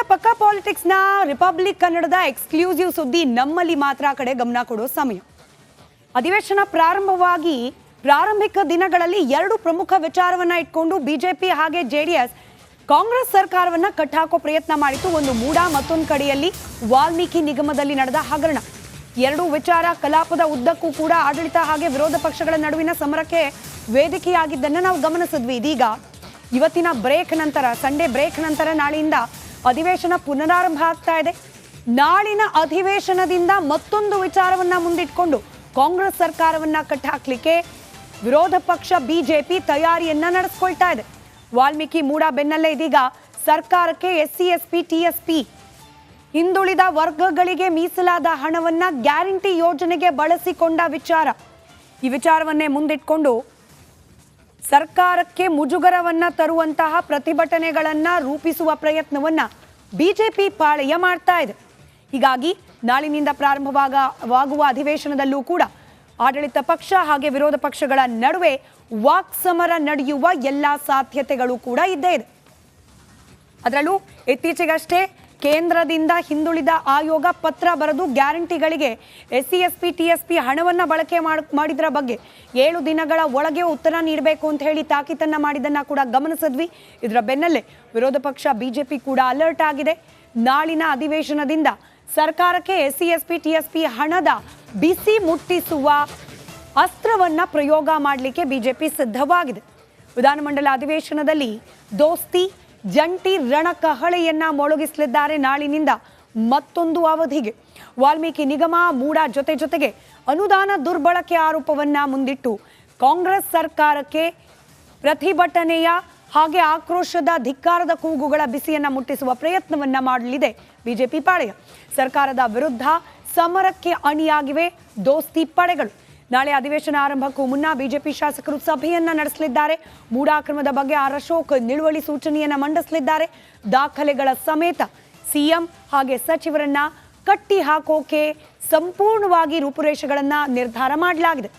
ಇವತ್ತಿನ ಪಕ್ಕ ನ ರಿಪಬ್ಲಿಕ್ ಕನ್ನಡದ ಎಕ್ಸ್ಕ್ಲೂಸಿವ್ ಸುದ್ದಿ ನಮ್ಮಲ್ಲಿ ಮಾತ್ರ ಕಡೆ ಗಮನ ಕೊಡೋ ಸಮಯ. ಅಧಿವೇಶನ ಪ್ರಾರಂಭವಾಗಿ ಪ್ರಾರಂಭಿಕ ದಿನಗಳಲ್ಲಿ ಎರಡು ಪ್ರಮುಖ ವಿಚಾರವನ್ನ ಇಟ್ಕೊಂಡು ಬಿಜೆಪಿ ಹಾಗೆ ಜೆಡಿಎಸ್ ಕಾಂಗ್ರೆಸ್ ಸರ್ಕಾರವನ್ನ ಕಟ್ಟಾಕೋ ಪ್ರಯತ್ನ ಮಾಡಿತು ಒಂದು ಮೂಡ ಮತ್ತೊಂದು ಕಡೆಯಲ್ಲಿ ವಾಲ್ಮೀಕಿ ನಿಗಮದಲ್ಲಿ ನಡೆದ ಹಗರಣ. ಎರಡು ವಿಚಾರ ಕಲಾಪದ ಉದ್ದಕ್ಕೂ ಕೂಡ ಆಡಳಿತ ಹಾಗೆ ವಿರೋಧ ಪಕ್ಷಗಳ ನಡುವಿನ ಸಮರಕ್ಕೆ ವೇದಿಕೆಯಾಗಿದ್ದನ್ನು ನಾವು ಗಮನಿಸಿದ್ವಿ. ಇದೀಗ ಇವತ್ತಿನ ಬ್ರೇಕ್ ನಂತರ ಸಂಡೇ ಬ್ರೇಕ್ ನಂತರ ನಾಳೆಯಿಂದ ಅಧಿವೇಶನ ಪುನರಾರಂಭ ಆಗ್ತಾ ಇದೆ. ನಾಳಿನ ಅಧಿವೇಶನದಿಂದ ಮತ್ತೊಂದು ವಿಚಾರವನ್ನ ಮುಂದಿಟ್ಕೊಂಡು ಕಾಂಗ್ರೆಸ್ ಸರ್ಕಾರವನ್ನ ಕಟ್ಟಾಕ್ಲಿಕ್ಕೆ ವಿರೋಧ ಪಕ್ಷ ಬಿಜೆಪಿ ತಯಾರಿಯನ್ನ ನಡೆಸ್ಕೊಳ್ತಾ ಇದೆ. ವಾಲ್ಮೀಕಿ ಮೂಡ ಬೆನ್ನಲ್ಲೇ ಇದೀಗ ಸರ್ಕಾರಕ್ಕೆ S C S P T S P ಹಿಂದುಳಿದ ವರ್ಗಗಳಿಗೆ ಮೀಸಲಾದ ಹಣವನ್ನ ಗ್ಯಾರಂಟಿ ಯೋಜನೆಗೆ ಬಳಸಿಕೊಂಡ ವಿಚಾರ. ಈ ವಿಚಾರವನ್ನೇ ಮುಂದಿಟ್ಕೊಂಡು ಸರ್ಕಾರಕ್ಕೆ ಮುಜುಗರವನ್ನ ತರುವಂತಹ ಪ್ರತಿಭಟನೆಗಳನ್ನ ರೂಪಿಸುವ ಪ್ರಯತ್ನವನ್ನ ಬಿಜೆಪಿ ಪಾಳೆಯ ಮಾಡ್ತಾ ಇದೆ. ಹೀಗಾಗಿ ನಾಳಿನಿಂದ ಪ್ರಾರಂಭವಾಗುವ ಅಧಿವೇಶನದಲ್ಲೂ ಕೂಡ ಆಡಳಿತ ಪಕ್ಷ ಹಾಗೆ ವಿರೋಧ ಪಕ್ಷಗಳ ನಡುವೆ ವಾಕ್ಸಮರ ನಡೆಯುವ ಎಲ್ಲ ಸಾಧ್ಯತೆಗಳು ಕೂಡ ಇದ್ದೇ ಇದೆ. ಅದರಲ್ಲೂ ಇತ್ತೀಚೆಗಷ್ಟೇ ಕೇಂದ್ರದಿಂದ ಹಿಂದುಳಿದ ಆಯೋಗ ಪತ್ರ ಬರೆದು ಗ್ಯಾರಂಟಿಗಳಿಗೆ S C S P T S P ಹಣವನ್ನು ಬಳಕೆ ಮಾಡ್, ಮಾಡಿದ್ರ ಬಗ್ಗೆ ಏಳು ದಿನಗಳ ಒಳಗೆ ಉತ್ತರ ನೀಡಬೇಕು ಅಂತ ಹೇಳಿ ತಾಕೀತನ್ನ ಮಾಡಿದ್ದನ್ನ ಕೂಡ ಗಮನಿಸಿದ್ವಿ. ಇದರ ಬೆನ್ನಲ್ಲೇ ವಿರೋಧ ಪಕ್ಷ, ಬಿಜೆಪಿ ಕೂಡ ಅಲರ್ಟ್ ಆಗಿದೆ. ನಾಳಿನ ಅಧಿವೇಶನದಿಂದ ಸರ್ಕಾರಕ್ಕೆ S C S P T S P ಹಣದ ಬಿಸಿ ಮುಟ್ಟಿಸುವ ಅಸ್ತ್ರವನ್ನ ಪ್ರಯೋಗ ಮಾಡಲಿಕ್ಕೆ ಬಿಜೆಪಿ ಸಿದ್ಧವಾಗಿದೆ. ವಿಧಾನಮಂಡಲ ಅಧಿವೇಶನದಲ್ಲಿ ದೋಸ್ತಿ ಜಂಟಿ ರಣಕಹಳೆಯನ್ನ ಮೊಳಗಿಸಲಿದ್ದಾರೆ ನಾಳಿನಿಂದ ಮತ್ತೊಂದು ಅವಧಿಗೆ. ವಾಲ್ಮೀಕಿ ನಿಗಮ ಮೂಡ ಜೊತೆ ಜೊತೆಗೆ ಅನುದಾನ ದುರ್ಬಳಕೆ ಆರೋಪವನ್ನ ಮುಂದಿಟ್ಟು ಕಾಂಗ್ರೆಸ್ ಸರ್ಕಾರಕ್ಕೆ ಪ್ರತಿಭಟನೆಯ ಹಾಗೆ ಆಕ್ರೋಶದ ಧಿಕ್ಕಾರದ ಕೂಗುಗಳ ಬಿಸಿಯನ್ನ ಮುಟ್ಟಿಸುವ ಪ್ರಯತ್ನವನ್ನ ಮಾಡಲಿದೆ ಬಿಜೆಪಿ ಪಾಳೆಯ. ಸರ್ಕಾರದ ವಿರುದ್ಧ ಸಮರಕ್ಕೆ ಅಣಿಯಾಗಿವೆ ದೋಸ್ತಿ ಪಡೆಗಳು. ನಾಳೆ ಅಧಿವೇಶನ ಆರಂಭಕ್ಕೂ ಮುನ್ನ ಬಿಜೆಪಿ ಶಾಸಕರು ಸಭೆಯನ್ನ ನಡೆಸಲಿದ್ದಾರೆ. ಮೂಡಾಕ್ರಮದ ಬಗ್ಗೆ ಆರ್ ಅಶೋಕ್ ನಿಲುವಳಿ ಸೂಚನೆಯನ್ನ ಮಂಡಿಸಲಿದ್ದಾರೆ. ದಾಖಲೆಗಳ ಸಮೇತ ಸಿಎಂ ಹಾಗೆ ಸಚಿವರನ್ನ ಕಟ್ಟಿ ಹಾಕೋಕೆ ಸಂಪೂರ್ಣವಾಗಿ ರೂಪುರೇಷೆಗಳನ್ನ ನಿರ್ಧಾರ ಮಾಡಲಾಗಿದೆ.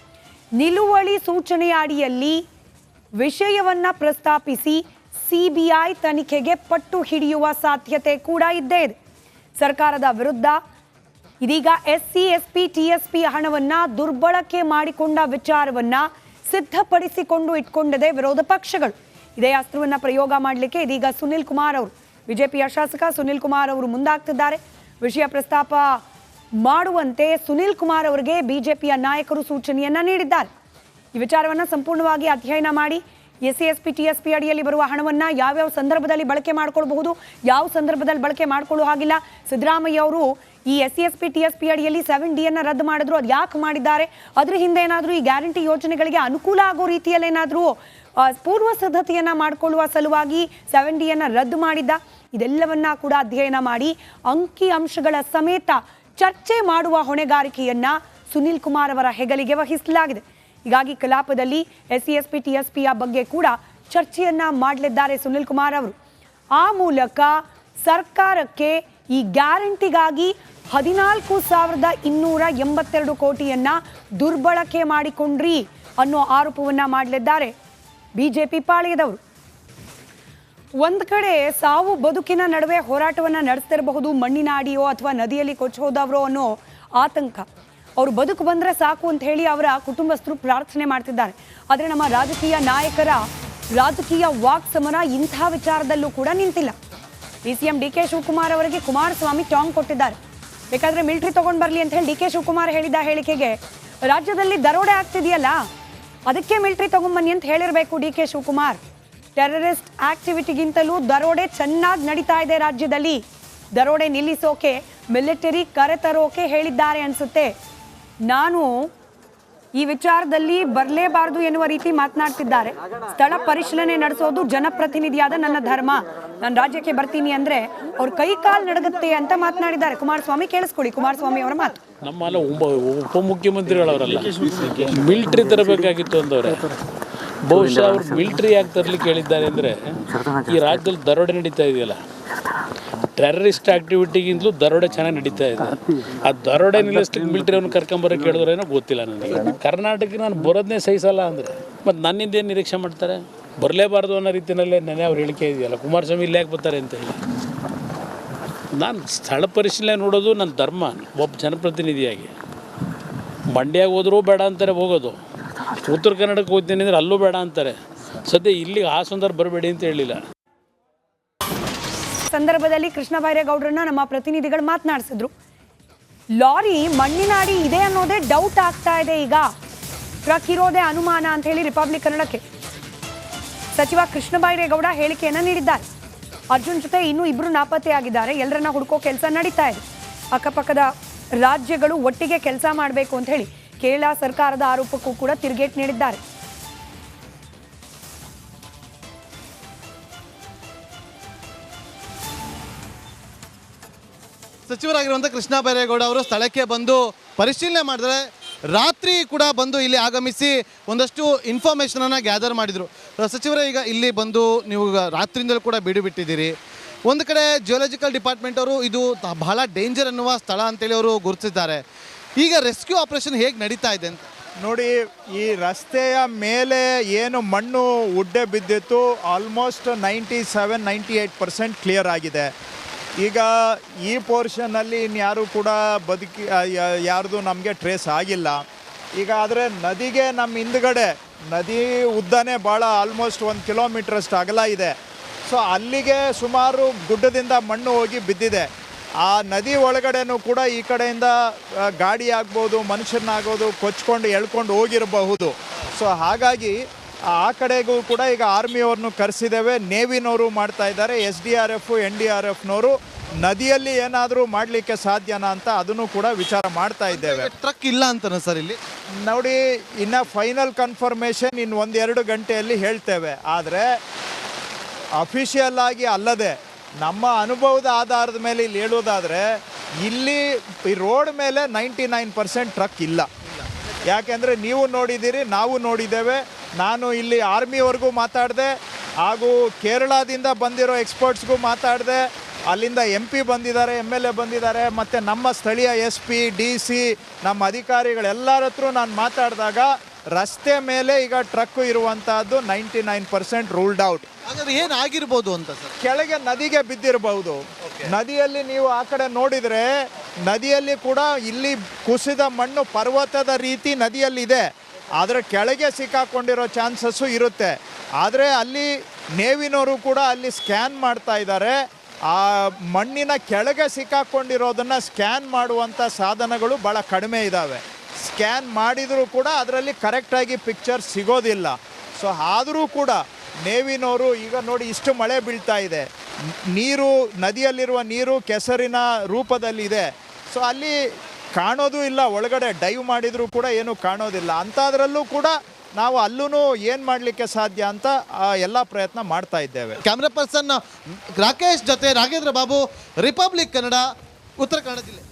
ನಿಲುವಳಿ ಸೂಚನೆಯ ಅಡಿಯಲ್ಲಿ ವಿಷಯವನ್ನ ಪ್ರಸ್ತಾಪಿಸಿ ಸಿಬಿಐ ತನಿಖೆಗೆ ಪಟ್ಟು ಹಿಡಿಯುವ ಸಾಧ್ಯತೆ ಕೂಡ ಇದ್ದೇ ಇದೆ. ಸರ್ಕಾರದ ವಿರುದ್ಧ ಇದೀಗ S C S P T S P ಹಣವನ್ನ ದುರ್ಬಳಕೆ ಮಾಡಿಕೊಂಡ ವಿಚಾರವನ್ನ ಸಿದ್ಧಪಡಿಸಿಕೊಂಡು ಇಟ್ಕೊಂಡಿದೆ ವಿರೋಧ ಪಕ್ಷಗಳು. ಇದೇ ಅಸ್ತ್ರವನ್ನ ಪ್ರಯೋಗ ಮಾಡಲಿಕ್ಕೆ ಇದೀಗ ಸುನಿಲ್ ಕುಮಾರ್ ಅವರು. ಬಿಜೆಪಿಯ ಶಾಸಕ ಸುನಿಲ್ ಕುಮಾರ್ ಅವರು ಮುಂದಾಗ್ತಿದ್ದಾರೆ. ವಿಷಯ ಪ್ರಸ್ತಾಪ ಮಾಡುವಂತೆ ಸುನಿಲ್ ಕುಮಾರ್ ಅವರಿಗೆ ಬಿಜೆಪಿಯ ನಾಯಕರು ಸೂಚನೆಯನ್ನ ನೀಡಿದ್ದಾರೆ. ಈ ವಿಚಾರವನ್ನ ಸಂಪೂರ್ಣವಾಗಿ ಅಧ್ಯಯನ ಮಾಡಿ S C S P T S P ಅಡಿಯಲ್ಲಿ ಬರುವ ಹಣವನ್ನ ಯಾವ್ಯಾವ ಸಂದರ್ಭದಲ್ಲಿ ಬಳಕೆ ಮಾಡ್ಕೊಳ್ಬಹುದು, ಯಾವ ಸಂದರ್ಭದಲ್ಲಿ ಬಳಕೆ ಮಾಡ್ಕೊಳ್ಳೋ ಹಾಗಿಲ್ಲ. ಸಿದ್ದರಾಮಯ್ಯ ಅವರು ಈ S C S P T S P ಅಡಿಯಲ್ಲಿ ಸೆವೆನ್ ಡಿ ಅನ್ನ ರದ್ದು ಮಾಡಿದ್ರು. ಅದು ಯಾಕೆ ಮಾಡಿದ್ದಾರೆ? ಅದ್ರ ಹಿಂದೆ ಏನಾದರೂ ಈ ಗ್ಯಾರಂಟಿ ಯೋಜನೆಗಳಿಗೆ ಅನುಕೂಲ ಆಗೋ ರೀತಿಯಲ್ಲಿ ಏನಾದರೂ ಪೂರ್ವ ಸಿದ್ಧತೆಯನ್ನ ಮಾಡಿಕೊಳ್ಳುವ ಸಲುವಾಗಿ ಸೆವೆನ್ ಡಿ ಅನ್ನ ರದ್ದು ಮಾಡಿದ್ದ? ಇದೆಲ್ಲವನ್ನ ಕೂಡ ಅಧ್ಯಯನ ಮಾಡಿ ಅಂಕಿ ಅಂಶಗಳ ಸಮೇತ ಚರ್ಚೆ ಮಾಡುವ ಹೊಣೆಗಾರಿಕೆಯನ್ನ ಸುನಿಲ್ ಕುಮಾರ್ ಅವರ ಹೆಗಲಿಗೆ ವಹಿಸಲಾಗಿದೆ. ಹೀಗಾಗಿ ಕಲಾಪದಲ್ಲಿ S C S P T S ಪಿಯ ಬಗ್ಗೆ ಕೂಡ ಚರ್ಚೆಯನ್ನ ಮಾಡಲಿದ್ದಾರೆ ಸುನಿಲ್ ಕುಮಾರ್ ಅವರು. ಆ ಮೂಲಕ ಸರ್ಕಾರಕ್ಕೆ ಈ ಗ್ಯಾರಂಟಿಗಾಗಿ ಹದಿನಾಲ್ಕು ಸಾವಿರದ ಇನ್ನೂರ ಎಂಬತ್ತೆರಡು ಕೋಟಿಯನ್ನ ದುರ್ಬಳಕೆ ಮಾಡಿಕೊಂಡ್ರಿ ಅನ್ನೋ ಆರೋಪವನ್ನ ಮಾಡಲಿದ್ದಾರೆ ಬಿಜೆಪಿ ಪಾಳೆಯದವರು. ಒಂದ್ ಕಡೆ ಸಾವು ಬದುಕಿನ ನಡುವೆ ಹೋರಾಟವನ್ನ ನಡೆಸ್ತಿರಬಹುದು, ಮಣ್ಣಿನ ಅಡಿಯೋ ಅಥವಾ ನದಿಯಲ್ಲಿ ಕೊಚ್ಚೋದವ್ರೋ ಅನ್ನೋ ಆತಂಕ. ಅವರು ಬದುಕು ಬಂದ್ರೆ ಸಾಕು ಅಂತ ಹೇಳಿ ಅವರ ಕುಟುಂಬಸ್ಥರು ಪ್ರಾರ್ಥನೆ ಮಾಡ್ತಿದ್ದಾರೆ. ಆದರೆ ನಮ್ಮ ರಾಜಕೀಯ ನಾಯಕರ ರಾಜಕೀಯ ವಾಕ್ ಸಮರ ಇಂಥ ವಿಚಾರದಲ್ಲೂ ಕೂಡ ನಿಂತಿಲ್ಲ. D C M D K Shivakumar ಅವರಿಗೆ ಕುಮಾರಸ್ವಾಮಿ ಟಾಂಗ್ ಕೊಟ್ಟಿದ್ದಾರೆ. ಬೇಕಾದ್ರೆ ಮಿಲಿಟರಿ ತಗೊಂಡ್ ಬರಲಿ ಅಂತ ಹೇಳಿ ಡಿ ಕೆ ಶಿವಕುಮಾರ್ ಹೇಳಿದ ಹೇಳಿಕೆಗೆ ರಾಜ್ಯದಲ್ಲಿ ದರೋಡೆ ಆಗ್ತಿದೆಯಲ್ಲ, ಅದಕ್ಕೆ ಮಿಲಿಟರಿ ತಗೊಂಬನ್ನಿ ಅಂತ ಹೇಳಿರಬೇಕು ಡಿ ಕೆ ಶಿವಕುಮಾರ್. ಟೆರರಿಸ್ಟ್ ಆಕ್ಟಿವಿಟಿಗಿಂತಲೂ ದರೋಡೆ ಚೆನ್ನಾಗಿ ನಡೀತಾ ಇದೆ ರಾಜ್ಯದಲ್ಲಿ. ದರೋಡೆ ನಿಲ್ಲಿಸೋಕೆ ಮಿಲಿಟರಿ ಕರೆತರೋಕೆ ಹೇಳಿದ್ದಾರೆ ಅನ್ಸುತ್ತೆ. ನಾನು ಈ ವಿಚಾರದಲ್ಲಿ ಬರಲೇಬಾರದು ಎನ್ನುವ ರೀತಿ ಮಾತನಾಡ್ತಿದ್ದಾರೆ. ಸ್ಥಳ ಪರಿಶೀಲನೆ ನಡೆಸೋದು ಜನಪ್ರತಿನಿಧಿಯಾದ ನನ್ನ ಧರ್ಮ. ನಾನು ರಾಜ್ಯಕ್ಕೆ ಬರ್ತೀನಿ ಅಂದ್ರೆ ಅವ್ರ ಕೈ ಕಾಲು ನಡಗುತ್ತೆ ಅಂತ ಮಾತನಾಡಿದ್ದಾರೆ. ಕುಮಾರಸ್ವಾಮಿ, ಕೇಳಿಸ್ಕೊಳ್ಳಿ. ಕುಮಾರಸ್ವಾಮಿ ಅವರ ಮಾತು. ನಮ್ಮಲ್ಲ ಉಪ, ಉಪಮುಖ್ಯಮಂತ್ರಿಗಳವರಲ್ಲ. ಮಿಲ್ಟ್ರಿ ತರಬೇಕಾಗಿತ್ತು ಅಂದವ್ರೆ. ಬಹುಶಃ ಅವ್ರು ಮಿಲ್ಟ್ರಿ ಯಾಕೆ ತರ್ಲಿಕ್ಕೆ ಹೇಳಿದ್ದಾರೆ ಅಂದರೆ ಈ ರಾಜ್ಯದಲ್ಲಿ ದರೋಡೆ ನಡೀತಾ ಇದೆಯಲ್ಲ. ಟೆರರಿಸ್ಟ್ ಆಕ್ಟಿವಿಟಿಗಿಂತಲೂ ದರೋಡೆ ಚೆನ್ನಾಗಿ ನಡೀತಾ ಇದೆ. ಆ ದರೋಡೆ ನಿಲ್ಲಿಸ್ಲಿಕ್ಕೆ ಮಿಲ್ಟ್ರಿಯವ್ರನ್ನ ಕರ್ಕೊಂಬರಕ್ಕೆ ಹೇಳಿದ್ರೇನೋ ಗೊತ್ತಿಲ್ಲ ನನಗೆ. ಕರ್ನಾಟಕಕ್ಕೆ ನಾನು ಬರೋದನ್ನೇ ಸಹಿಸಲ್ಲ ಅಂದರೆ. ಮತ್ತು ನನ್ನಿಂದ ಏನು ನಿರೀಕ್ಷೆ ಮಾಡ್ತಾರೆ? ಬರಲೇಬಾರ್ದು ಅನ್ನೋ ರೀತಿಯಲ್ಲೇ ನೆನೆ ಅವ್ರು ಹೇಳಿಕೆ ಇದೆಯಲ್ಲ? ಕುಮಾರಸ್ವಾಮಿ ಇಲ್ಲಿ ಯಾಕೆ ಬರ್ತಾರೆ ಅಂತ ಹೇಳಿ. ನಾನು ಸ್ಥಳ ಪರಿಶೀಲನೆ ನೋಡೋದು ನನ್ನ ಧರ್ಮ, ಒಬ್ಬ ಜನಪ್ರತಿನಿಧಿಯಾಗಿ. ಮಂಡ್ಯಾಗ ಹೋದರೂ ಬೇಡ ಅಂತಾರೆ ಹೋಗೋದು. ಉತ್ತರ ಕನ್ನಡಕ್ಕೆ ಹೋಗ್ತೀನಿ ಅಂದರೆ ಅಲ್ಲೂ ಬೇಡ ಅಂತಾರೆ. ಸದ್ಯ ಇಲ್ಲಿಗೆ ಆ ಸಂದರ್ಭ ಬರಬೇಡಿ ಅಂತ ಹೇಳಿಲ್ಲ. ಸಂದರ್ಭದಲ್ಲಿ ಕೃಷ್ಣ ಬೈರೇಗೌಡರನ್ನ ನಮ್ಮ ಪ್ರತಿನಿಧಿಗಳು ಮಾತನಾಡಿಸಿದ್ರು. ಲಾರಿ ಮಣ್ಣಿನಾಡಿ ಇದೆ ಅನ್ನೋದೇ ಡೌಟ್ ಆಗ್ತಾ ಇದೆ ಈಗ. ಟ್ರಕ್ ಇರೋದೇ ಅನುಮಾನ ಅಂತ ಹೇಳಿ ರಿಪಬ್ಲಿಕ್ ಕನ್ನಡಕ್ಕೆ ಸಚಿವ ಕೃಷ್ಣ ಬೈರೇಗೌಡ ಹೇಳಿಕೆಯನ್ನ ನೀಡಿದ್ದಾರೆ. ಅರ್ಜುನ್ ಜೊತೆ ಇನ್ನೂ ಇಬ್ಬರು ನಾಪತ್ತೆಯಾಗಿದ್ದಾರೆ. ಎಲ್ಲರನ್ನ ಹುಡುಕೋ ಕೆಲಸ ನಡೀತಾ ಇದೆ. ಅಕ್ಕಪಕ್ಕದ ರಾಜ್ಯಗಳು ಒಟ್ಟಿಗೆ ಕೆಲಸ ಮಾಡಬೇಕು ಅಂತ ಹೇಳಿ ಕೇರಳ ಸರ್ಕಾರದ ಆರೋಪಕ್ಕೂ ಕೂಡ ತಿರುಗೇಟ್ ನೀಡಿದ್ದಾರೆ. ಸಚಿವರಾಗಿರುವಂಥ ಕೃಷ್ಣ ಬೈರೇಗೌಡ ಅವರು ಸ್ಥಳಕ್ಕೆ ಬಂದು ಪರಿಶೀಲನೆ ಮಾಡಿದ್ರೆ ರಾತ್ರಿ ಕೂಡ ಬಂದು ಇಲ್ಲಿ ಆಗಮಿಸಿ ಒಂದಷ್ಟು ಇನ್ಫಾರ್ಮೇಷನನ್ನು ಗ್ಯಾದರ್ ಮಾಡಿದರು. ಸಚಿವರೇ, ಈಗ ಇಲ್ಲಿ ಬಂದು ನೀವು ರಾತ್ರಿಯಿಂದಲೂ ಕೂಡ ಬಿಡು ಬಿಟ್ಟಿದ್ದೀರಿ. ಒಂದು ಕಡೆ ಜಿಯೋಲಜಿಕಲ್ ಡಿಪಾರ್ಟ್ಮೆಂಟ್ ಅವರು ಇದು ಬಹಳ ಡೇಂಜರ್ ಅನ್ನುವ ಸ್ಥಳ ಅಂತೇಳಿ ಅವರು ಗುರುತಿಸಿದ್ದಾರೆ. ಈಗ ರೆಸ್ಕ್ಯೂ ಆಪರೇಷನ್ ಹೇಗೆ ನಡೀತಾ ಇದೆ ಅಂತ? ನೋಡಿ, ಈ ರಸ್ತೆಯ ಮೇಲೆ ಏನು ಮಣ್ಣು ಉಡ್ಡೆ ಬಿದ್ದಿತ್ತು almost ninety seven ninety eight percent clear ಆಗಿದೆ. ಈಗ ಈ ಪೋರ್ಷನಲ್ಲಿ ಇನ್ಯಾರು ಕೂಡ ಬದುಕಿ ಯಾರ್ದು ನಮಗೆ ಟ್ರೇಸ್ ಆಗಿಲ್ಲ. ಈಗ ಆದರೆ ನದಿಗೆ ನಮ್ಮ ಹಿಂದ್ಗಡೆ, ನದಿ ಉದ್ದನೇ ಭಾಳ ಆಲ್ಮೋಸ್ಟ್ ಒಂದು ಕಿಲೋಮೀಟ್ರಷ್ಟು ಅಗಲ ಇದೆ. ಸೊ ಅಲ್ಲಿಗೆ ಸುಮಾರು ಗುಡ್ಡದಿಂದ ಮಣ್ಣು ಹೋಗಿ ಬಿದ್ದಿದೆ. ಆ ನದಿ ಒಳಗಡೆನೂ ಕೂಡ ಈ ಕಡೆಯಿಂದ ಗಾಡಿ ಆಗ್ಬೋದು, ಮನುಷ್ಯನಾಗೋದು, ಕೊಚ್ಕೊಂಡು ಎಳ್ಕೊಂಡು ಹೋಗಿರಬಹುದು. ಸೊ ಹಾಗಾಗಿ ಆ ಕಡೆಗೂ ಕೂಡ ಈಗ ಆರ್ಮಿಯವ್ರನ್ನು ಕರೆಸಿದ್ದೇವೆ. ನೇವಿನವರು ಮಾಡ್ತಾ ಇದ್ದಾರೆ. S D R F N D R ಎಫ್ನವರು ನದಿಯಲ್ಲಿ ಏನಾದರೂ ಮಾಡಲಿಕ್ಕೆ ಸಾಧ್ಯನಾ ಅಂತ ಅದನ್ನು ಕೂಡ ವಿಚಾರ ಮಾಡ್ತಾ ಇದ್ದೇವೆ. ಟ್ರಕ್ ಇಲ್ಲ ಅಂತಾನೆ ಸರ್ ಇಲ್ಲಿ? ನೋಡಿ ಇನ್ನು ಫೈನಲ್ ಕನ್ಫರ್ಮೇಷನ್ ಇನ್ನು ಒಂದೆರಡು ಗಂಟೆಯಲ್ಲಿ ಹೇಳ್ತೇವೆ. ಆದರೆ ಅಫಿಷಿಯಲ್ ಆಗಿ ಅಲ್ಲದೆ ನಮ್ಮ ಅನುಭವದ ಆಧಾರದ ಮೇಲೆ ಇಲ್ಲಿ ಹೇಳೋದಾದರೆ ಇಲ್ಲಿ ಈ ರೋಡ್ ಮೇಲೆ ನೈಂಟಿ ನೈನ್ ಪರ್ಸೆಂಟ್ ಟ್ರಕ್ ಇಲ್ಲ. ಯಾಕೆಂದರೆ ನೀವು ನೋಡಿದ್ದೀರಿ ನಾವು ನೋಡಿದ್ದೇವೆ. ನಾನು ಇಲ್ಲಿ ಆರ್ಮಿವರೆಗೂ ಮಾತಾಡಿದೆ ಹಾಗೂ ಕೇರಳದಿಂದ ಬಂದಿರೋ ಎಕ್ಸ್ಪರ್ಟ್ಸ್ಗೂ ಮಾತಾಡಿದೆ. ಅಲ್ಲಿಂದ ಎಂ ಪಿ ಬಂದಿದ್ದಾರೆ ಎಂ ಎಲ್ ಎ ಬಂದಿದ್ದಾರೆ ಮತ್ತು ನಮ್ಮ ಸ್ಥಳೀಯ ಎಸ್ ಪಿ ಡಿ ಸಿ ನಮ್ಮ ಅಧಿಕಾರಿಗಳೆಲ್ಲರ ಹತ್ರ ನಾನು ಮಾತಾಡಿದಾಗ ರಸ್ತೆ ಮೇಲೆ ಈಗ ಟ್ರಕ್ ಇರುವಂತಹದ್ದು ninety nine percent ruled out ಹಾಗಾದ್ರೆ ಏನಾಗಿರ್ಬೋದು ಅಂತ ಸರ್? ಕೆಳಗೆ ನದಿಗೆ ಬಿದ್ದಿರಬಹುದು ನದಿಯಲ್ಲಿ ನೀವು ಆ ಕಡೆ ನೋಡಿದರೆ ನದಿಯಲ್ಲಿ ಕೂಡ ಇಲ್ಲಿ ಕುಸಿದ ಮಣ್ಣು ಪರ್ವತದ ರೀತಿ ನದಿಯಲ್ಲಿದೆ. ಆದರೆ ಕೆಳಗೆ ಸಿಕ್ಕಾಕೊಂಡಿರೋ ಚಾನ್ಸಸ್ಸು ಇರುತ್ತೆ. ಆದರೆ ಅಲ್ಲಿ ನೇವಿನವರು ಕೂಡ ಅಲ್ಲಿ ಸ್ಕ್ಯಾನ್ ಮಾಡ್ತಾ ಇದ್ದಾರೆ. ಆ ಮಣ್ಣಿನ ಕೆಳಗೆ ಸಿಕ್ಕಾಕೊಂಡಿರೋದನ್ನು ಸ್ಕ್ಯಾನ್ ಮಾಡುವಂಥ ಸಾಧನಗಳು ಭಾಳ ಕಡಿಮೆ ಇದ್ದಾವೆ ಸ್ಕ್ಯಾನ್ ಮಾಡಿದರೂ ಕೂಡ ಅದರಲ್ಲಿ ಕರೆಕ್ಟಾಗಿ ಪಿಕ್ಚರ್ ಸಿಗೋದಿಲ್ಲ. ಸೊ ಆದರೂ ಕೂಡ ನೇವಿನವರು ಈಗ ನೋಡಿ ಇಷ್ಟು ಮಳೆ ಬೀಳ್ತಾ ಇದೆ. ನೀರು, ನದಿಯಲ್ಲಿರುವ ನೀರು ಕೆಸರಿನ ರೂಪದಲ್ಲಿದೆ. ಸೊ ಅಲ್ಲಿ ಕಾಣೋದು ಇಲ್ಲ, ಒಳಗಡೆ ಡೈವ್ ಮಾಡಿದರೂ ಕೂಡ ಏನು ಕಾಣೋದಿಲ್ಲ. ಅಂಥದ್ರಲ್ಲೂ ಕೂಡ ನಾವು ಅಲ್ಲೂ ಏನು ಮಾಡಲಿಕ್ಕೆ ಸಾಧ್ಯ ಅಂತ ಎಲ್ಲ ಪ್ರಯತ್ನ ಮಾಡ್ತಾ ಇದ್ದೇವೆ. ಕ್ಯಾಮ್ರಾ ಪರ್ಸನ್ ರಾಕೇಶ್ ಜೊತೆ ರಾಘೇಂದ್ರ ಬಾಬು ರಿಪಬ್ಲಿಕ್ ಕನ್ನಡ ಉತ್ತರ ಕನ್ನಡ ಜಿಲ್ಲೆ.